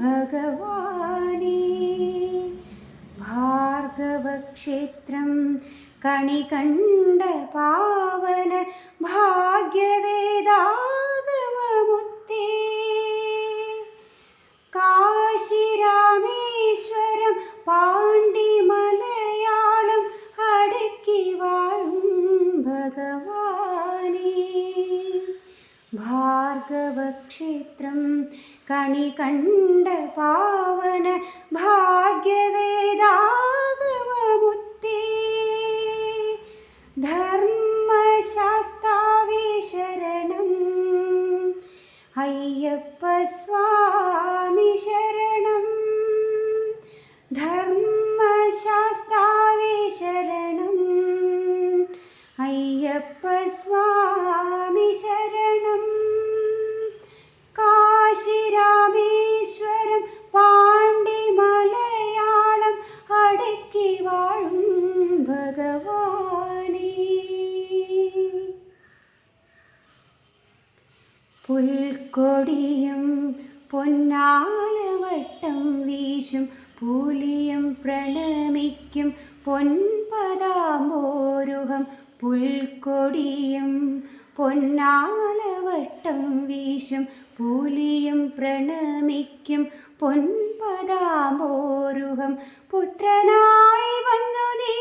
ഭഗവാനേ. ഭാർഗവക്ഷേത്രം കണി കണ്ട പാവന ഭാഗ്യ ഭാർഗവക്ഷേത്രം കണി കണ്ട പാവന ഭാഗ്യവേദാഗമമുത്തേ ധർമ്മശാസ്താവേ ശരണം അയ്യപ്പ സ്വാമി ശരണം ധർമ്മശാസ്താവേ പുൽക്കൊടിയും പൊന്നാലവട്ടം വീശും പൂലിയും പ്രണമിക്കും പൊൻപതാമോരുഹം പുൽക്കൊടിയും പൊന്നാലവട്ടം വീശും പൂലിയും പ്രണമിക്കും പൊൻപതാമോരുഹം പുത്രനായി വന്നു നീ.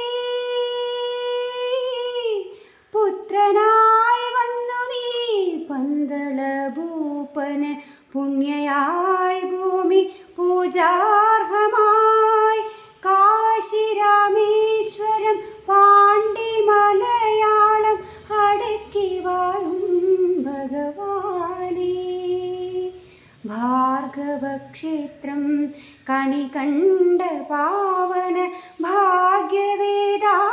പുണ്യയായി ഭൂമി പൂജാർഹമായി. കാശിരാമേശ്വരം പാണ്ഡി മലയാളം അടക്കി വാഴും ഭഗവാനേ. ഭാർഗവക്ഷേത്രം കണി കണ്ട പാവന ഭാഗ്യവേദാഗമമുത്തേ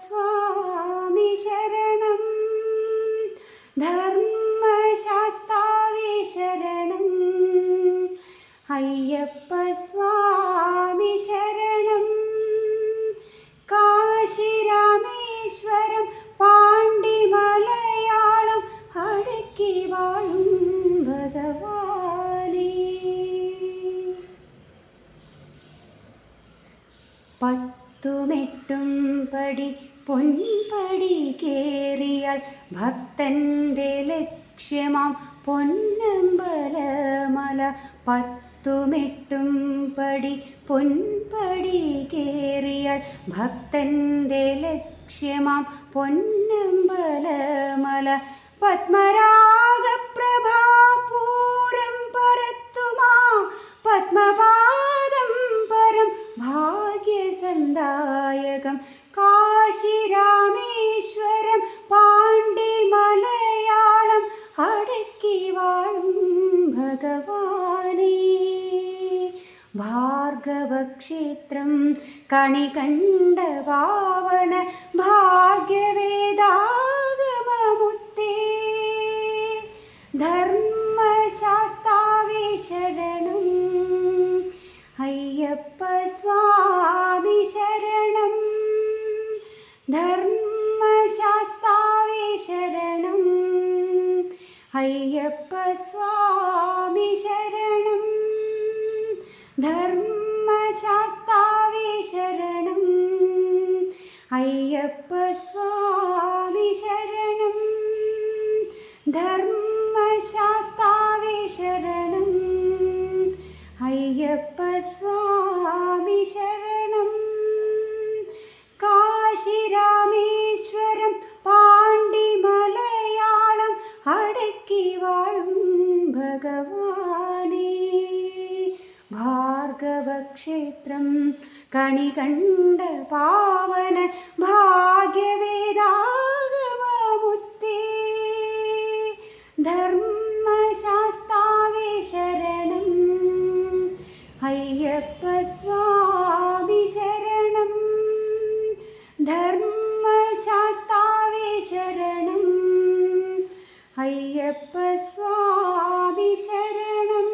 സ്വാമി ശരണം. ധർമ്മശാസ്താവി ശരണം അയ്യപ്പ സ്വാമി ശരണം. പടി പൊൻപടി കേറിയാൽ ഭക്തന്റെ ലക്ഷ്യമാം പൊന്നമ്പലമല. പത്തുമെട്ടും പടി പൊൻപടി കേറിയാൽ ഭക്തന്റെ ലക്ഷ്യമാം പൊന്നമ്പലമല. പത്മരാഗപ്രഭാപൂരം പരത്തുമാ പത്മപാദം പരം ഭാഗ്യസന്ദായകം കാശിരാമേശ്വരം പാണ്ഡി മലയാളം അടക്കി വാഴും ഭഗവാനേ ഭാർഗവക്ഷേത്രം കണി കണ്ട പാവന ഭാഗ്യവേദാഗമമുത്തേ ധർമ്മശാസ്താവേ ശരണം അയ്യപ്പ സ്വാമി ശരണം. ധർമ്മശാസ്താവേ ശരണം അയ്യപ്പ സ്വാമി ശരണം. ധർമ്മശാസ്താവേ ഭഗവാനേ. ഭാർഗവക്ഷേത്രം കണി കണ്ട പാവന ഭാഗ്യവേദാഗമമുത്തേ. ധർമ്മശാസ്താവേ ശരണം. അയ്യപ്പസ്വാമി ശരണം. ധർമ്മശാസ്താവേ അയ്യപ്പ സ്വാമി ശരണം.